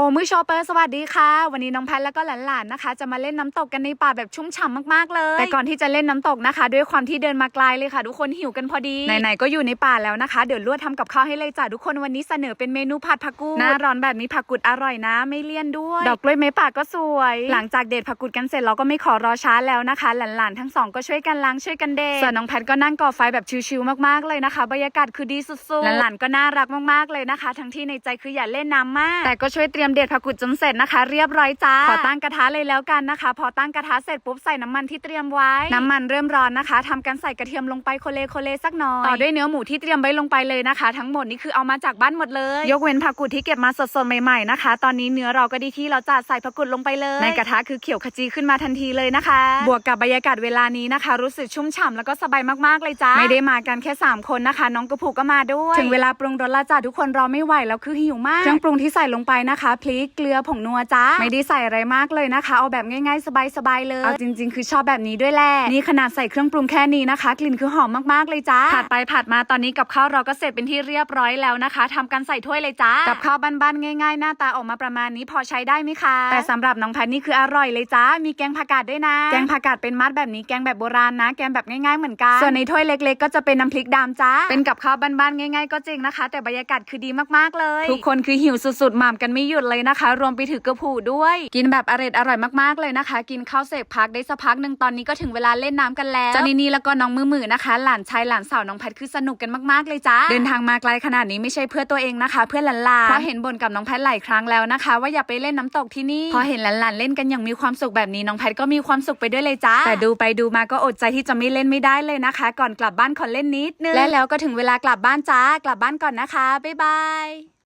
อ้มือชอปเปอร์สวัสดีค่ะ วันนี้น้องแพทแล้วก็หลานๆนะคะ จะมาเล่นน้ำตกกันในป่าแบบชุ่มฉ่ำมากๆเลย แต่ก่อนที่จะเล่นน้ำตกนะคะ ด้วยความที่เดินมาไกลเลยค่ะ ทุกคนหิวกันพอดีไหนๆก็อยู่ในป่าแล้วนะคะ เดี๋ยวลวดทำกับข้าวให้เลยจ้ะทุกคนวันนี้เสนอเป็นเมนูผัดผักกูดหน้าร้อนแบบนี้ผักกูดอร่อยนะ ไม่เลี่ยนด้วย ดอกกล้วยไม้ป่าก็สวย หลังจากเด็ดผักกูดกันเสร็จเราก็ไม่ขอรอช้าแล้วนะคะ หลานๆทั้งสองก็ช่วยกันล้างช่วยกันเด็ดส่วนน้องแพทก็นั่งก่อไฟแบบชิวๆมากๆเลยนะคะบรรยากาศคือดีสุดๆหลานๆก็น่ารักมากๆเลยนะคะ ทั้งที่ในใจคืออย่าเล่นน้ำมาก แต่ก็ช่วยเตรียมเด็ดผักกูดจนเสร็จนะคะ เรียบร้อยจ้าขอตั้งกระทะเลยแล้วกันนะคะ พอตั้งกระทะเสร็จปุ๊บใส่น้ำมันที่เตรียมไว้ น้ำมันเริ่มร้อนนะคะทำการใส่กระเทียมลงไปโคเลโคเลสักหน่อยต่อด้วยเนื้อหมูที่เตรียมไว้ลงไปเลยนะคะ ทั้งหมดนี่คือเอามาจากบ้านหมดเลย ยกเว้นผักกูดที่เก็บมาสดๆใหม่ๆนะคะ ตอนนี้เนื้อเราก็ดีที่เราจะใส่ผักกูดลงไปเลย ในกระทะคือเขียวขจีขึ้นมาทันทีเลยนะคะ บวกกับบรรยากาศเวลานี้นะคะ รู้สึกชุ่มฉ่ำแล้วก็สบายมากๆเลยจ้าไม่ได้มากันแค่สามคนนะคะ น้องกระผูกก็มาด้วย ถึงเวลาปรุงรสและจ้าทุกคนรอไม่ไหวแล้วคือหิวมากเครื่องปรุงที่ใส่ลงไปนะคะพริกเกลือผงนัวจ้าไม่ได้ใส่อะไรมากเลยนะคะ เอาแบบง่ายๆ สบายๆเลยเอาจริง ๆ คือชอบแบบนี้ด้วยแหละนี่ขนาดใส่เครื่องปรุงแค่นี้นะคะ กลิ่นคือหอมมากๆเลยจ้าผัดไปผัดมาตอนนี้กับข้าวเราก็เสร็จเป็นที่เรียบร้อยแล้วนะคะทำการใส่ถ้วยเลยจ้ากับข้าวบ้านๆง่าย ๆ หน้าตาออกมาประมาณนี้พอใช้ได้ไหมคะแต่สำหรับน้องแพทนี่คืออร่อยเลยจ้ามีแกงผักกาดด้วยนะ แกงผักกาดเป็นมัดแบบนี้แกงแบบโบราณนะ แกงแบบง่ายๆเหมือนกันส่วนในถ้วยเล็ก ๆ ก็จะเป็นน้ำพริกดำจ้าเป็นกับข้าวบ้านๆง่าย ๆ ก็จริงนะคะ แต่บรรยากาศคือดีมากๆเลย ทุกคนคือหิวสุดๆหม่ำกันไม่หยุดเลยนะคะ รวมไปถึงกระผูด้วย กินแบบอร่อยอร่อยมากๆเลยนะคะ กินข้าวเสร็จพักได้สักพักหนึ่งตอนนี้ก็ถึงเวลาเล่นน้ำกันแล้วเจ้านี่นี่แล้วก็น้องมือมือนะคะ หลานชายหลานสาวน้องแพทคือสนุกกันมากๆเลยจ้าเดินทางมาไกลขนาดนี้ไม่ใช่เพื่อตัวเองนะคะ เพื่อหลานๆเพราะเห็นบ่นกับน้องแพทหลายครั้งแล้วนะคะ ว่าอย่าไปเล่นน้ำตกที่นี่พอเห็นหลานๆเล่นกันอย่างมีความสุขแบบนี้น้องแพทก็มีความสุขไปด้วยเลยจ้าแต่ดูไปดูมาก็อดใจที่จะไม่เล่นไม่ได้เลยนะคะ ก่อนกลับบ้านขอเล่นนิดนึงและแล้วก็ถึงเวลากลับบ้านจ้ากลับบ้านก่อนนะคะบ๊ายบาย